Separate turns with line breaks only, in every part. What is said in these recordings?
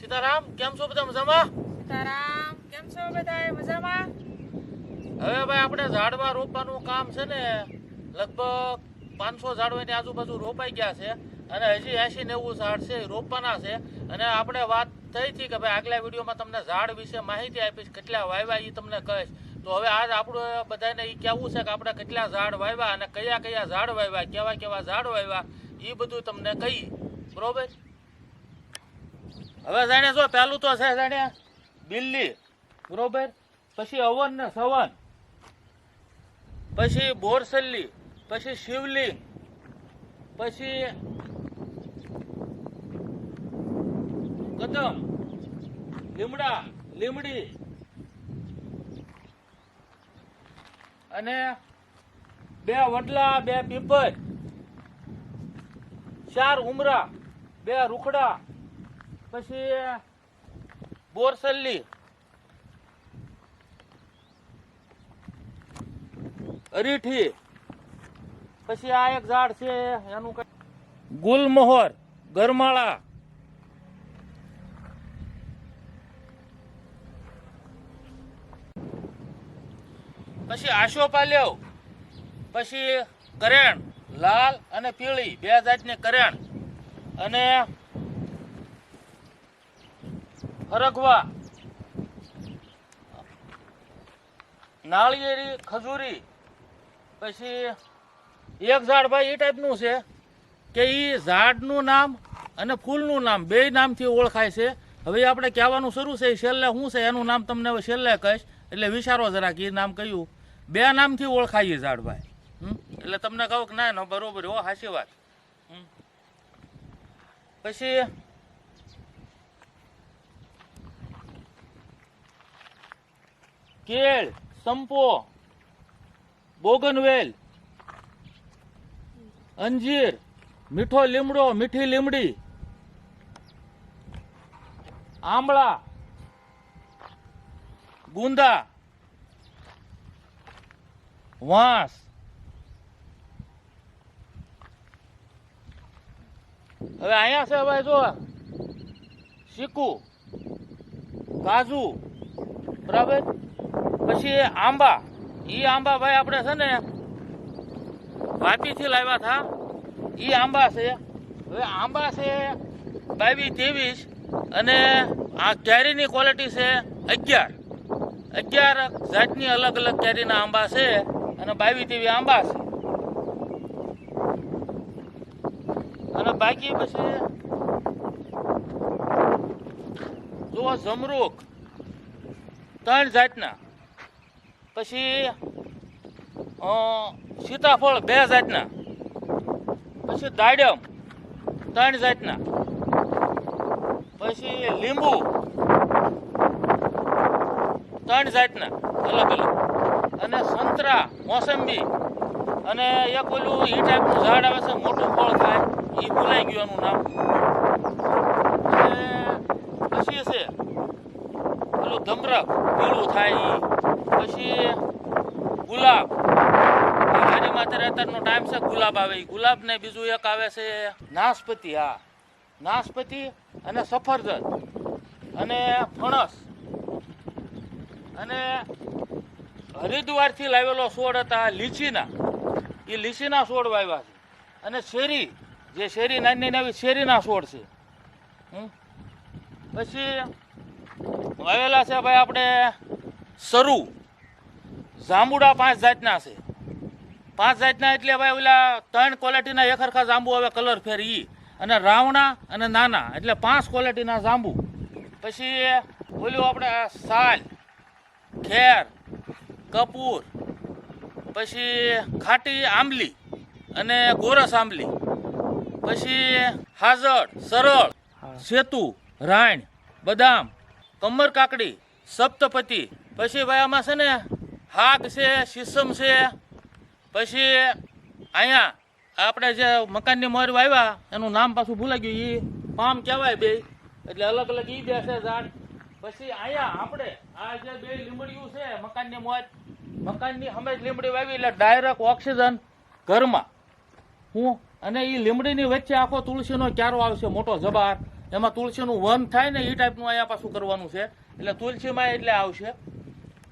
સીતારામ કેમ છો બધા મજામાં?
સીતારામ કેમ છો બધા મજામાં?
હવે ભાઈ આપણે ઝાડવા રોપવાનું કામ છે ને લગભગ પાંચસો ઝાડવાની આજુબાજુ રોપાઈ ગયા છે અને હજી એસી નેવું ઝાડ છે રોપવાના છે. અને આપણે વાત થઈ હતી કે ભાઈ આગલા વિડીયોમાં તમને ઝાડ વિશે માહિતી આપીશ કેટલા વાવ્યા એ તમને કહીશ. તો હવે આજ આપણું બધાને એ કહેવું છે કે આપણે કેટલા ઝાડ વાવ્યા અને કયા કયા ઝાડ વાવ્યા કેવા કેવા ઝાડ વાવ્યા એ બધું તમને કહી બરોબર? હવે જાણે જો પેલું તો છે જાણે બિલ્લી. બરોબર? પછી અવન ને સવન. પછી બોરસલ્લી. પછી શિવલિંગ. પછી કદમ લીમડા, લીમડી. અને બે વડલા, બે પીપર. ચાર ઉમરા, બે રૂખડા. પછી બોરસલ્લી. અરીઠી. પછી આ એક ઝાડ છે, એનું ગુલમોહર, ગરમાળા. પછી આશોપાલ્યવ પછી કરેણ, લાલ અને પીળી, બે જાતની કરેણ. અને હરગવા નાળિયેરી, ખજૂરી, પછી એક ઝાડ ભાઈ એ ટાઈપનું છે કે એ ઝાડનું નામ અને ફૂલનું નામ બે નામથી ઓળખાય છે. હવે આપણે કહેવાનું શરૂ છે એ છેલ્લે શું છે, એનું નામ તમને હવે છેલ્લે કહીશ. એટલે વિચારો જરાક એ નામ કયું? બે નામથી ઓળખાય એ ઝાડ ભાઈ? એટલે તમને કહું કે ના ના, બરોબર, હો સાચી વાત. પછી કેળ, સંપો, બોગનવેલ, અંજીર, મીઠો લીમડો, મીઠી લીમડી આંબળા ગુંદા, વાંસ. હવે અહીંયા છે ભાઈ જો ચીકુ કાજુ, બરાબર? પછી આંબા. ઈ આંબા ભાઈ આપણે છે ને વાપીથી લાવ્યા હતા ઈ આંબા છે. હવે આંબા છે બાવીસ ત્રેવીસ અને આ કેરીની ક્વોલિટી છે અગિયાર. અગિયાર જાતની અલગ અલગ કેરીના આંબા છે અને બાવીસ ત્રેવીસ આંબા છે. અને બાકી પછી જુઓ જમરૂખ ત્રણ જાતના. પછી સીતાફળ બે જાતના, પછી દાડમ ત્રણ જાતના, પછી લીંબુ ત્રણ જાતના, અલગ અલગ. અને સંતરા, મોસંબી અને એક ઓલું ઈ ટાઈપનું ઝાડ આવે છે, મોટું ફળ થાય એ ભૂલાઈ ગયું એનું નામ અને પછી છે પેલું ધમરક પીળું થાય ઈ પછી ગુલાબ આ અત્યારે ટાઈમ છે, ગુલાબ આવે. ગુલાબ ને બીજું એક આવે છે નાશપતિ હા. નાશપતિ અને સફરજન અને ફણસ અને હરિદ્વારથી લાવેલો છોડ હતા લીચીના. એ લીચીના છોડ વાવ્યા છે. અને શેરી, જે શેરી, નાની નાની શેરીના છોડ છે. પછી વાવેલા છે ભાઈ આપણે સરુ. જાંબુડા પાંચ જાતના છે. પાંચ જાતના એટલે ભાઈ ઓલા ત્રણ ક્વોલિટીના એક હરખા જાંબુ આવે કલર ફેર ઈ. અને રાવણા અને નાના એટલે પાંચ ક્વોલિટીના જાંબુ. પછી ઓલું આપણે સાલ ખેર કપૂર પછી ખાટી આંબલી અને ગોરસ આંબલી. પછી હાજર સરળ સેતુ રાણ બદામ કમર કાકડી સપ્તપતિ પછી ભાઈ આમાં છે ને હાગ છે શીશમ છે પછી અહીંયા આપણે જે મકાનની મોર વાવ્યા, એનું નામ પાછું ભૂલાઈ ગયું એ પામ કહેવાય બે. એટલે અલગ અલગ ઈ બે છે ઝાડ. પછી અહીંયા આપણે આ જે બે લીમડીયું છે, મકાનની મોર, મકાનની અમે લીમડી વાવી, એટલે ડાયરેક્ટ ઓક્સિજન ઘરમાં. હું અને એ લીમડીની વચ્ચે આખો તુલસીનો ક્યારો આવશે, મોટો જબાર. એમાં તુલસીનું વન થાય ને એ ટાઈપનું અહીંયા પાછું કરવાનું છે. એટલે તુલસીમાં એટલે આવશે.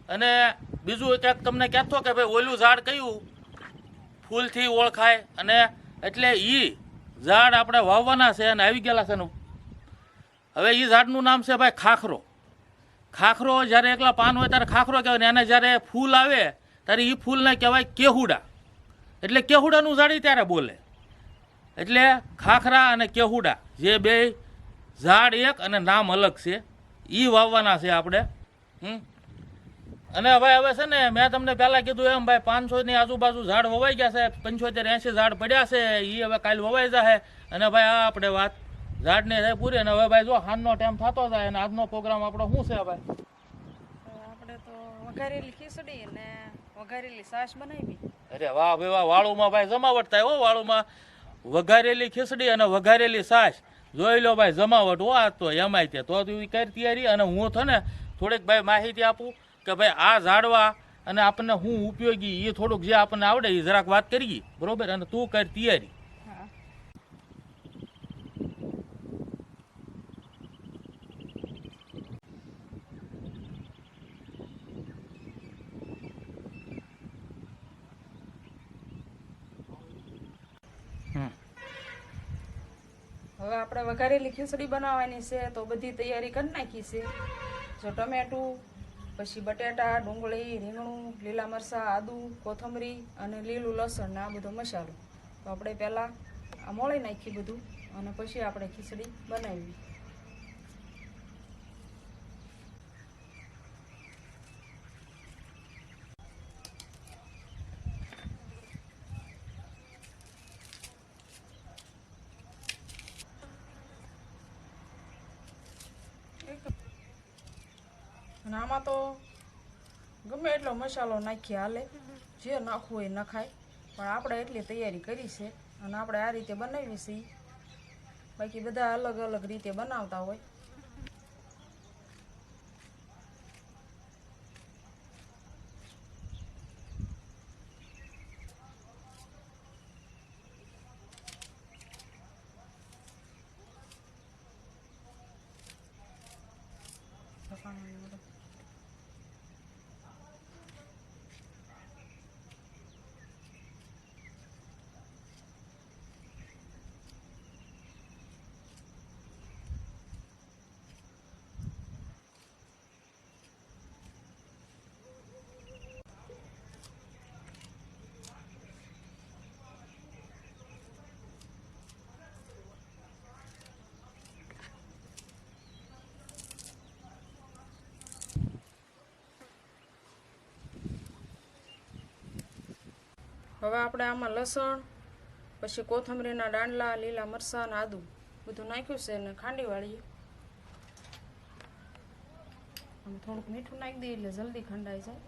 અને બીજું એક તમને કહેતો કે ભાઈ ઓલું ઝાડ કયું? ફૂલથી ઓળખાય અને એટલે એ ઝાડ આપણે વાવવાના છે અને આવી ગયેલા છે હવે એ ઝાડનું નામ છે ભાઈ ખાખરો. ખાખરો જ્યારે એકલા પાન હોય ત્યારે ખાખરો કહેવાય ને એને જ્યારે ફૂલ આવે ત્યારે એ ફૂલને કહેવાય કેહુડા. એટલે કેહુડાનું ઝાડ ત્યારે બોલે. એટલે ખાખરા અને કેહુડા જે બે ઝાડ એક અને નામ અલગ છે. એ વાવવાના છે આપણે, હમ? અને ભાઈ હવે છે ને મેં તમને પહેલાં કીધું એમ ભાઈ પાંચસો ની આજુબાજુ ઝાડ વવાઈ ગયા છે પંચોતેર એંસી ઝાડ પડ્યા છે એ હવે કાલ વવાઈ જશે અને ભાઈ આ આપણે વાત ઝાડની છે પૂરી અને હવે ભાઈ જો હાનનો ટાઈમ થતો જાય અને આજનો પ્રોગ્રામ આપણો શું છે ભાઈ?
આપણે તો વઘારેલી ખીચડી ને વઘારેલી છાશ બનાવી.
અરે વાહ ભાઈ વાહ વાળુમાં ભાઈ જમાવટ થાય હો વાળુમાં. વઘારેલી ખીચડી અને વઘારેલી સાસ જોઈ લો ભાઈ જમાવટ હો આ તો એમાંય તે. તો તું કરી તૈયારી અને હું ને થોડીક ભાઈ માહિતી આપું. કે ભાઈ આ ઝાડવા અને આપણને હું ઉપયોગી એ થોડુંક જે આપણને આવડે એ જરાક વાત કરીએ. બરોબર? અને તું કર તૈયારી.
હવે આપણે વઘારેલી ખીચડી બનાવવાની છે તો બધી તૈયારી કરી નાખી છે. જો ટમેટું પછી બટેટા, ડુંગળી, રીંગણું, લીલા મરચાં, આદું, કોથમરી અને લીલું લસણ ને આ બધો મસાલો. તો આપણે પહેલાં આ મોળી નાખી બધું અને પછી આપણે ખીચડી બનાવી. અને આમાં તો ગમે એટલો મસાલો નાખીએ હાલે. જે નાખવું એ નખાય. પણ આપણે એટલી તૈયારી કરી છે. અને આપણે આ રીતે બનાવી છીએ. બાકી બધા અલગ અલગ રીતે બનાવતા હોય. હવે આપણે આમાં લસણ, પછી કોથમરીના દાંડલા, લીલા મરચાં અને આદું બધું નાખ્યું છે અને ખાંડી વાળીએ. થોડુંક મીઠું નાખી દઈએ એટલે જલ્દી ખંડાઈ જાય.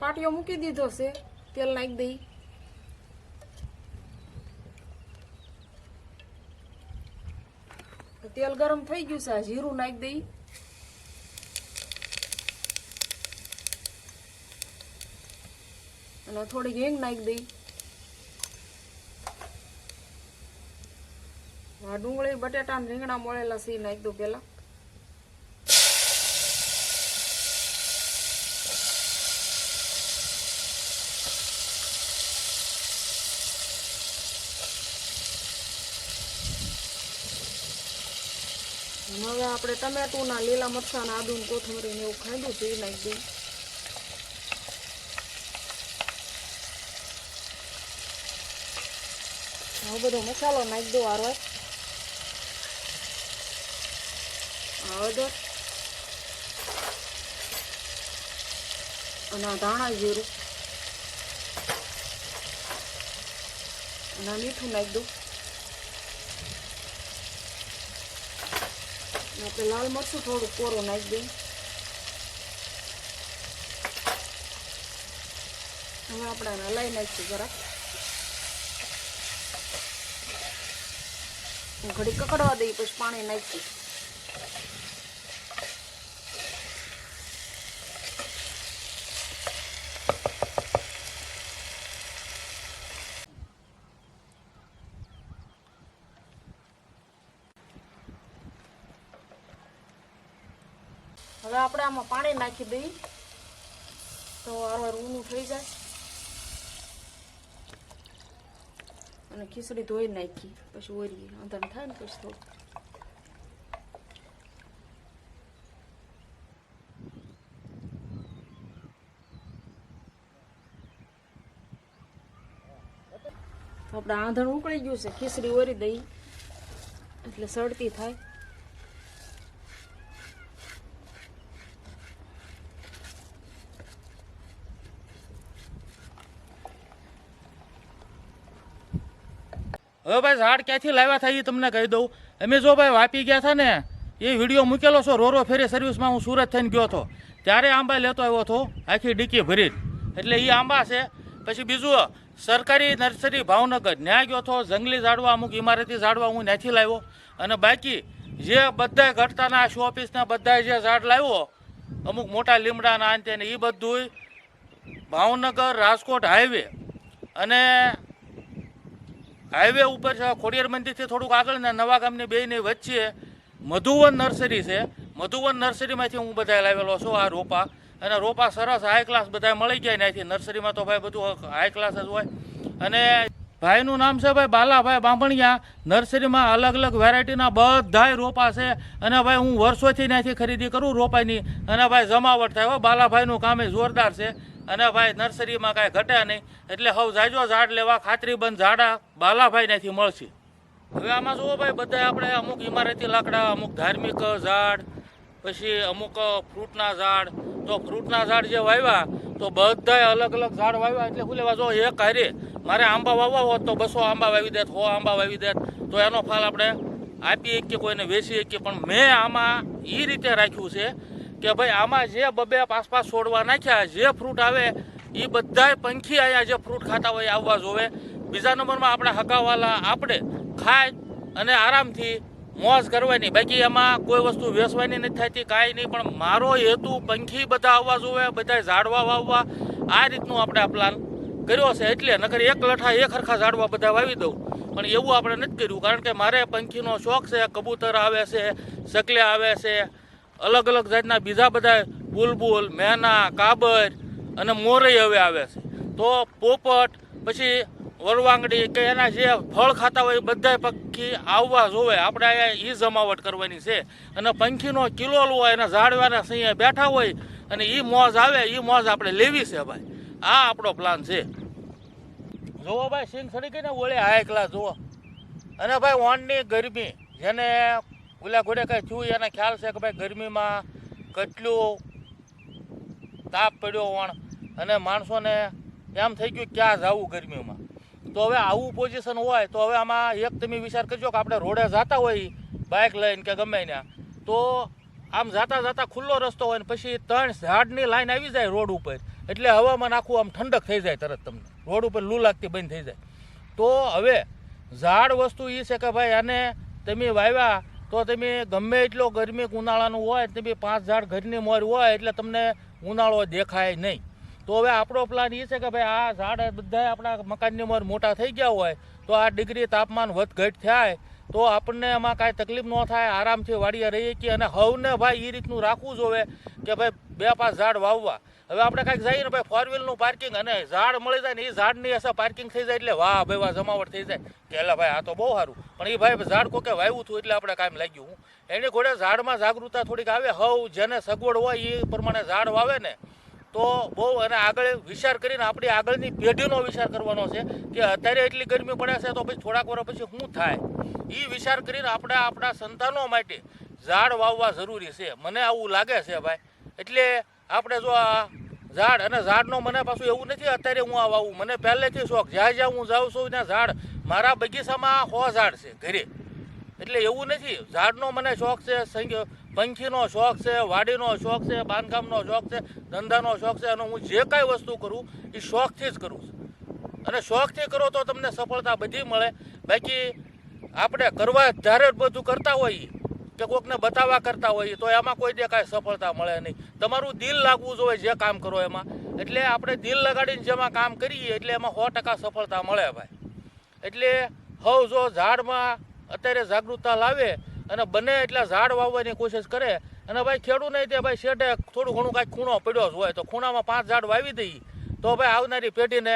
પાટિયો મૂકી દીધો છે, તેલ નાખી દઈ તેલ ગરમ થઈ ગયું છે જીરું નાખી દઈ. અને થોડી હિંગ નાખી દઈ. આ ડુંગળી બટેટા રીંગણા મોળેલા સી નાખી દઉં પેલા હવે આપણે ટમેટુંના લીલા મરચાં આદુ ને કોથમરી ને એવું ખાંડું છે એ નાખી દઈ હવે બધો મસાલો નાખી દો આરો હળદર અને ધાણા જીરું. અને મીઠું નાખી દઉં આપણે લાલ મરચું થોડું કોરું નાખી દઈ હવે આપણે હલાઈ નાખીશું જરાક ઘડી કકડવા દઈ પછી પાણી નાખી આપણે આમાં પાણી નાખી દઈ. તો વારવાર ઊનું થઈ જાય. અને ખીચડી ધોઈ નાખી. પછી ઓરીએ. અંધારું થાય ને પછી થોડું આપણે આંધણ ઉકળી ગયું છે. ખીચડી ઓરી દઈ. એટલે સડતી થાય.
હવે ભાઈ ઝાડ ક્યાંથી લાવ્યા થાય એ તમને કહી દઉં. અમે જો ભાઈ વાપી ગયા હતા ને, એ વીડિયો મૂકેલો છો, રોરો ફેરી સર્વિસમાં હું સુરત થઈને ગયો હતો. ત્યારે આંબા લેતો આવ્યો હતો, આખી ડીકી ભરી એટલે એ આંબા છે. પછી બીજું, સરકારી નર્સરી ભાવનગર. ન્યાય ગયો હતો, જંગલી ઝાડવા અમુક ઇમારતી ઝાડવા હું ત્યાંથી લાવ્યો. અને બાકી, જે બધા ઘટતાના શો ઓફિસના બધા જે ઝાડ લાવ્યો, અમુક મોટા લીમડાના અંતે એ બધું ભાવનગર રાજકોટ હાઈવે અને હાઈવે ઉપર છે, ખોડિયાર મંદિરથી થોડુંક આગળ ને નવા ગામની બેયની વચ્ચે મધુવન નર્સરી છે. મધુવન નર્સરીમાંથી હું બધા લાવેલો છું, આ રોપા. અને રોપા સરસ હાઈ ક્લાસ બધા મળી ગયા અહીંથી નર્સરીમાં તો ભાઈ બધું હાઈ ક્લાસ જ હોય. અને ભાઈનું નામ છે ભાઈ બાલાભાઈ બાંભણિયા. નર્સરીમાં અલગ અલગ વેરાયટીના બધાય રોપા છે. અને ભાઈ હું વર્ષોથી ત્યાંથી ખરીદી કરું રોપાની. અને ભાઈ જમાવટ થાય હો, બાલાભાઈનું કામ એ જોરદાર છે. અને ભાઈ નર્સરીમાં કાંઈ ઘટે નહીં. એટલે હવે જાજો ઝાડ લેવા ખાતરીબંધ ઝાડા બાલાભાઈનેથી મળશે. હવે આમાં જુઓ ભાઈ બધા આપણે અમુક ઇમારતી લાકડા, અમુક ધાર્મિક ઝાડ, પછી અમુક ફ્રૂટના ઝાડ. તો ફ્રૂટના ઝાડ જે વાવ્યા, તો બધાય અલગ અલગ ઝાડ વાવ્યા. એટલે શું લેવા, જો એક હારે મારે આંબા વાવવા હોત તો બસો આંબા વાવી દેત, સો આંબા વાવી દેત. તો એનો ફાલ આપણે આપી શકીએ કોઈને વેચી શકીએ પણ મેં આમાં એ રીતે રાખ્યું છે કે ભાઈ આમાં જે બબે પાસ છોડવા નાખ્યા, જે ફ્રૂટ આવે એ બધાય પંખી અહીંયા જે ફ્રૂટ ખાતા હોય આવવા જોવે. બીજા નંબરમાં આપણે હગાવાલા આપણે ખાય અને આરામથી મોજ કરવાની. બાકી એમાં કોઈ વસ્તુ વેચવાની નથી થતી, કાંઈ નહીં, પણ મારો હેતુ પંખી બધા આવવા જોવે બધા ઝાડવા વાવવા. આ રીતનું આપણે આ પ્લાન કર્યો છે. એટલે નકર એક લઠા, એક હરખા ઝાડવા બધા વાવી દઉં. પણ એવું આપણે નથી કર્યું, કારણ કે મારે પંખીનો શોખ છે, કબૂતર આવે છે સકલિયા આવે છે અલગ અલગ જાતના બીજા બધા બુલબુલ, મેના, કાબર અને મોરઈ હવે આવે છે. તો પોપટ, પછી વરવાંગડી કે એના જે ફળ ખાતા હોય બધા પંખી આવવા જોવે. આપણે અહીંયા એ જમાવટ કરવાની છે. અને પંખીનો કિલોલ હોય એના ઝાડવાના સિંહ બેઠા હોય અને એ મોજ આવે એ મોજ આપણે લેવી છે ભાઈ. આ આપણો પ્લાન છે. જુઓ ભાઈ સિંગ સડી ગઈ ને ઓળે હાઈ એકલા જુઓ. અને ભાઈ, ઓણની ગરમી જેને ઓલા ઘોડે કઈ થયું એને ખ્યાલ છે કે ભાઈ ગરમીમાં કેટલું તાપ પડ્યો વણ? અને માણસોને એમ થઈ ગયું ક્યાં જવું ગરમીમાં? તો હવે આવું પોઝિશન હોય તો હવે આમાં એક તમે વિચાર કરજો કે આપણે રોડે જતા હોય બાઇક લઈને કે ગમે ત્યાં, તો આમ જાતા જાતા ખુલ્લો રસ્તો હોય ને પછી ત્રણ ઝાડની લાઈન આવી જાય રોડ ઉપર. એટલે હવામાન આખું આમ ઠંડક થઈ જાય તરત તમને. રોડ ઉપર લૂ લાગતી બંધ થઈ જાય. તો હવે ઝાડ વસ્તુ એ છે કે ભાઈ આને તમે વાવ્યા તો તમે ગમે એટલો ગરમી ઉનાળાનું હોય, તમે પાંચ ઝાડ ઘરની મોર હોય એટલે તમને ઉનાળો દેખાય નહીં. તો હવે આપણો પ્લાન એ છે કે ભાઈ આ ઝાડ બધા આપણા મકાનની મોર મોટા થઈ ગયા હોય, તો આ ડિગ્રી તાપમાન વધઘટ થાય તો આપણને એમાં કાંઈ તકલીફ ન થાય, આરામથી વાડીએ રહીએ કે અને હવને ભાઈ એ રીતનું રાખવું જોવે કે ભાઈ બે પાંચ ઝાડ વાવવા. હવે આપણે કાંઈક જઈએ ને ભાઈ ફોર વ્હીલનું પાર્કિંગ અને ઝાડ મળી જાય ને એ ઝાડની અસર પાર્કિંગ થઈ જાય એટલે વાહ ભાઈ વાહ જમાવટ થઈ જાય. કે એટલે ભાઈ આ તો બહુ સારું. પણ એ ભાઈ ઝાડ કોકે વાવ્યું હતું એટલે આપણે કામ લાગ્યું એની ઘોડે ઝાડમાં જાગૃતતા થોડીક આવે, હવ જેને સગવડ હોય એ પ્રમાણે ઝાડ વાવે ને તો બહુ અને આગળ વિચાર કરીને આપણી આગળની પેઢીનો વિચાર કરવાનો છે કે અત્યારે એટલી ગરમી પડે છે તો પછી થોડાક વર્ષ પછી શું થાય? એ વિચાર કરીને આપણે આપણા સંતાનો માટે ઝાડ વાવવા જરૂરી છે. મને આવું લાગે છે ભાઈ. એટલે આપણે જો આ ઝાડ અને ઝાડનો મને પાછું એવું નથી અત્યારે હું આ વાવું. મને પહેલેથી શોખ જ્યાં જ્યાં હું જાઉં છું ત્યાં ઝાડ મારા બગીચામાં સો ઝાડ છે ઘરે. એટલે એવું નથી. ઝાડનો મને શોખ છે પંખીનો શોખ છે, વાડીનો શોખ છે, બાંધકામનો શોખ છે, ધંધાનો શોખ છે, અને હું જે કાંઈ વસ્તુ કરું એ શોખથી જ કરું છું. અને શોખથી કરો તો તમને સફળતા બધી મળે. બાકી આપણે કરવા જ્યારે બધું કરતા હોઈએ, કે કોકને બતાવવા કરતા હોઈએ, તો એમાં કોઈ દે કાંઈ સફળતા મળે નહીં. તમારું દિલ લાગવું જોઈએ જે કામ કરો એમાં. એટલે આપણે દિલ લગાડીને જેમાં કામ કરીએ, એટલે એમાં સો ટકા સફળતા મળે ભાઈ. એટલે હવ જો ઝાડમાં અત્યારે જાગૃતતા લાવે અને બને એટલા ઝાડ વાવવાની કોશિશ કરે. અને ભાઈ ખેડૂત નહીં તે ભાઈ શેઠે થોડું ઘણું કાંઈક ખૂણો પડ્યો જ હોય, તો ખૂણામાં પાંચ ઝાડ વાવી દઈએ, તો ભાઈ આવનારી પેઢીને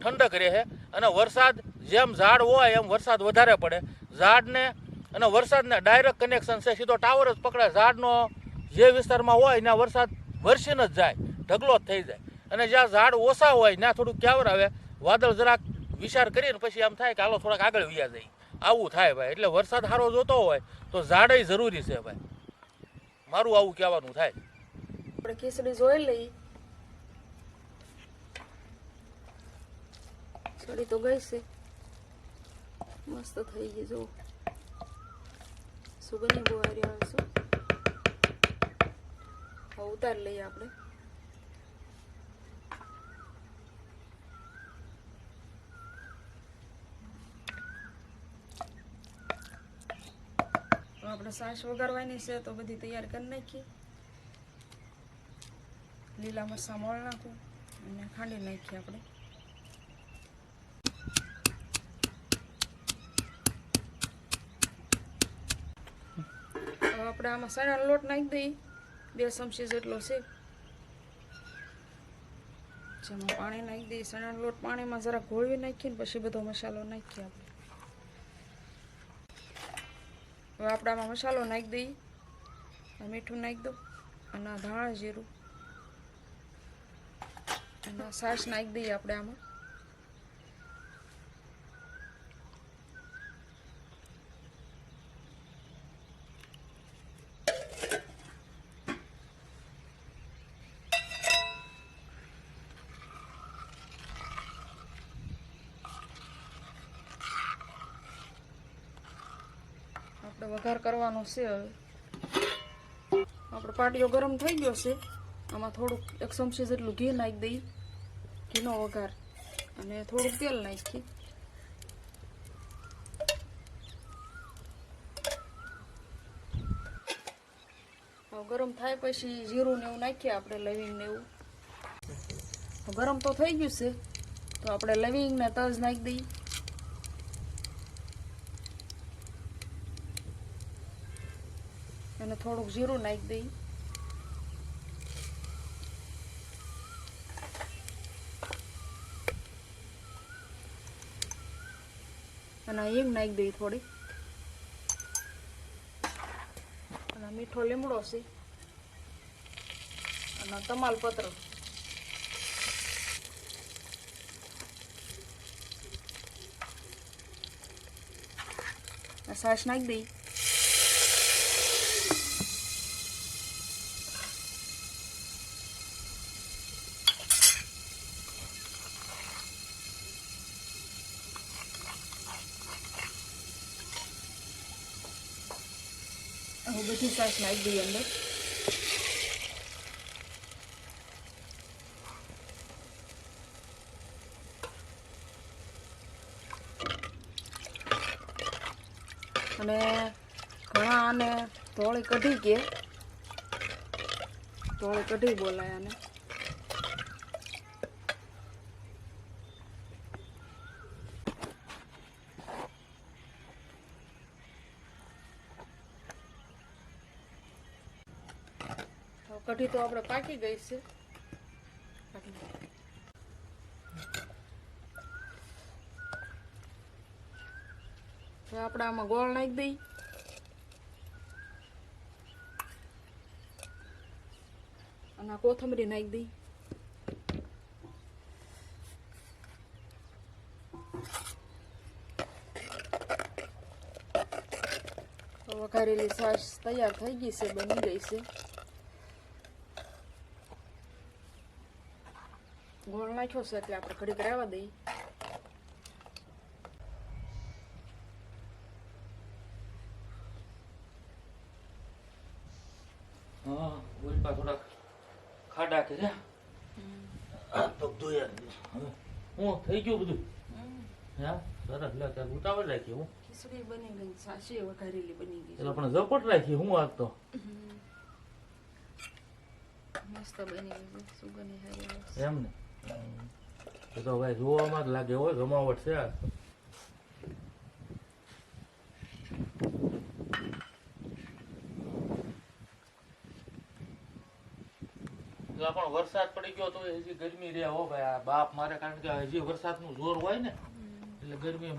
ઠંડક રહે. અને વરસાદ જેમ ઝાડ હોય એમ વરસાદ વધારે પડે. ઝાડને અને વરસાદને ડાયરેક્ટ કનેક્શન છે, સીધો ટાવર જ પકડે ઝાડનો જે વિસ્તારમાં હોય, ત્યાં વરસાદ વરસીને જ જાય, ઢગલો જ થઈ જાય. અને જ્યાં ઝાડ ઓછા હોય, ત્યાં થોડુંક ક્યાવર આવે. વાદળ જરાક વિચાર કરીને પછી આમ થાય કે હાલો, થોડાક આગળ વ્યા જાય આવું થાય ભાઈ, એટલે વરસાદ સારો જોતો હોય તો ઝાડે જરૂરી છે ભાઈ. મારું આવું કહેવાનું થાય.
આપણે ખીચડી જોઈ લઈ ખીચડી તો ગઈ છે. મસ્ત થઈ ગઈ જો સુગંધી બોવારી આવશું ઉતાર લઈએ આપણે. સાસ વઘારવાની છે તો બધી તૈયાર કરી નાખીએ લીલા મરચાં મોળ નાખું અને ખાંડી નાખીએ આપણે. હવે આપણે આમાં સણાનો લોટ નાખી દઈએ બે ચમચી જેટલો છે. જેમાં પાણી નાખી દઈએ સણાનો લોટ પાણીમાં જરા ઘોળવી નાખીને પછી બધો મસાલો નાખીએ આપણે. હવે આપણામાં મસાલો નાખી દઈએ. મીઠું નાખી દઉં અને ધાણા જીરું. અને સાસ નાખી દઈએ આપણે આમાં આપણે વઘાર કરવાનો છે હવે. આપણો પાટિયો ગરમ થઈ ગયો છે. આમાં થોડુંક એક ચમચી જેટલું ઘી નાખી દઈ ઘીનો વઘાર. અને થોડુંક તેલ નાખી ગરમ થાય પછી જીરું ને એવું નાખીએ આપણે, લવિંગ ને એવું. ગરમ તો થઈ ગયું છે. તો આપણે લવિંગ ને તજ નાખી દઈએ અને થોડુંક જીરું નાખી દઈ. અને હિંગ નાખી દઈ થોડી. અને મીઠો લીમડો છે. અને તમાલપત્ર. સાસ નાખી દઈ હવે બધી સાસ નાખી દઈએ અંદર અને ઘણા આને ધોળી કઢી કે. ધોળી કઢી બોલાય આને. હવે તો આપણે પાકી ગઈ છે. આપણે આમાં ગોળ નાખી દઈ. અને કોથમરી નાખી દઈ. વઘારેલી છાશ તૈયાર થઈ ગઈ છે, બની ગઈ છે ગોળ નાખ્યો છે એટલે આપણે ઘડીક રહેવા દઈએ.
હા ઉલ્પા થોડાક ખાડા કર્યા આ તો ધોયા. હવે. હું થઈ ગયું બધું? હા? સરસ. લે ત્યારે ઉતાવળ રાખી હું.
ખીચડી બની ગઈ છાશી વઘારેલી બની ગઈ
એટલે પણ ઝપટ રાખી હું આજ તો.
મસ્ત બની ગઈ છે સુગંધી હારી
એમ ને. એ તો ભાઈ જોવામાં જ લાગે હોય જમાવટ છે આ. પણ વરસાદ પડી ગયો તો હજી ગરમી રે હો ભાઈ, આ બાપ મારે, કારણ કે હજી વરસાદનું જોર હોય ને, એટલે ગરમી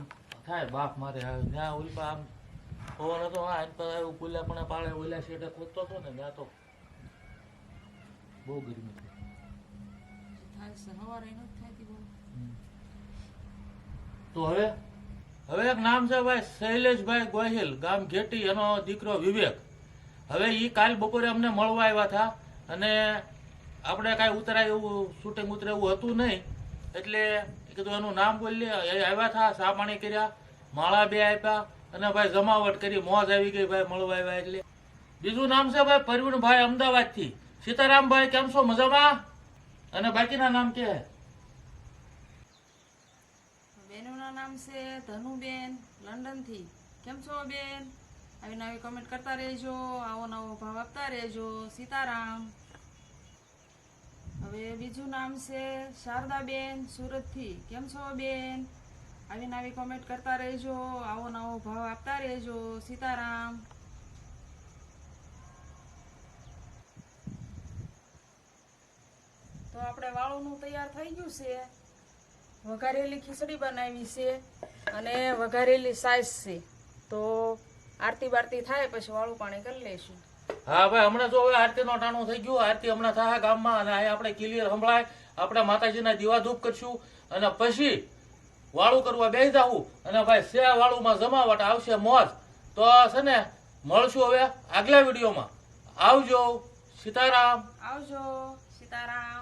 થાય. બાપ મારે ત્યાં ઓલી પા આમ પવન હતો, હા, એમ પર આવ્યું પુલા પણ પાળે ઓલા શેઠે ખોદતો હતો ને ત્યાં તો બહુ ગરમી હતી
થાય છે સવારે નથી થતી બહુ
તો હવે હવે એક નામ છે ભાઈ શૈલેષભાઈ ગોહિલ, ગામ ઘેટી, એનો દીકરો વિવેક. હવે ઈ કાલ બપોરે અમને મળવા આવ્યા હતા અને આપણે કાંઈ ઉતરાય એવું શૂટિંગ ઉતરે એવું હતું નહીં. એટલે કીધું એનું નામ બોલી એ આવ્યા હતા સા પાણી કર્યા, માળા બે આપ્યા અને ભાઈ જમાવટ કરી, મોજ આવી ગઈ ભાઈ મળવા આવ્યા એટલે. બીજું નામ છે ભાઈ પરવીણભાઈ અમદાવાદથી. સીતારામભાઈ, કેમ છો? મજામાં? અને બાકીના નામ કે?
બેનોના નામ છે ધનુબેન, લંડનથી. કેમ છો બેન? આવી નવી કમેન્ટ કરતા રહેજો, આવો નવો ભાવ આપતા રહેજો. સીતારામ. હવે બીજું નામ છે શારદાબેન, સુરતથી. કેમ છો બેન? આવી નવી કોમેન્ટ કરતા રહેજો, આવો નવો ભાવ આપતા રહેજો. સીતારામ. તો આપણે વાળોનું તૈયાર થઈ ગયું છે. વઘારેલી ખીચડી બનાવી છે અને વઘારેલી સાઈઝ છે. તો આરતી બારતી થાય પછી વાળું પાણી કરી લઈશું.
હા ભાઈ હમણાં જો હવે આરતીનો ટાણું થઈ ગયું. આરતી હમણાં થાય ગામમાં અને અહીં આપણે ક્લિયર સંભળાય. આપણે માતાજીના દીવાધૂપ કરશું અને પછી વાળું કરવા બેસી જાવું અને ભાઈ સે વાળુમાં જમાવટ આવશે મોજ. તો છે ને મળશું હવે આગલા વિડીયોમાં. આવજો સીતારામ.
આવજો સીતારામ.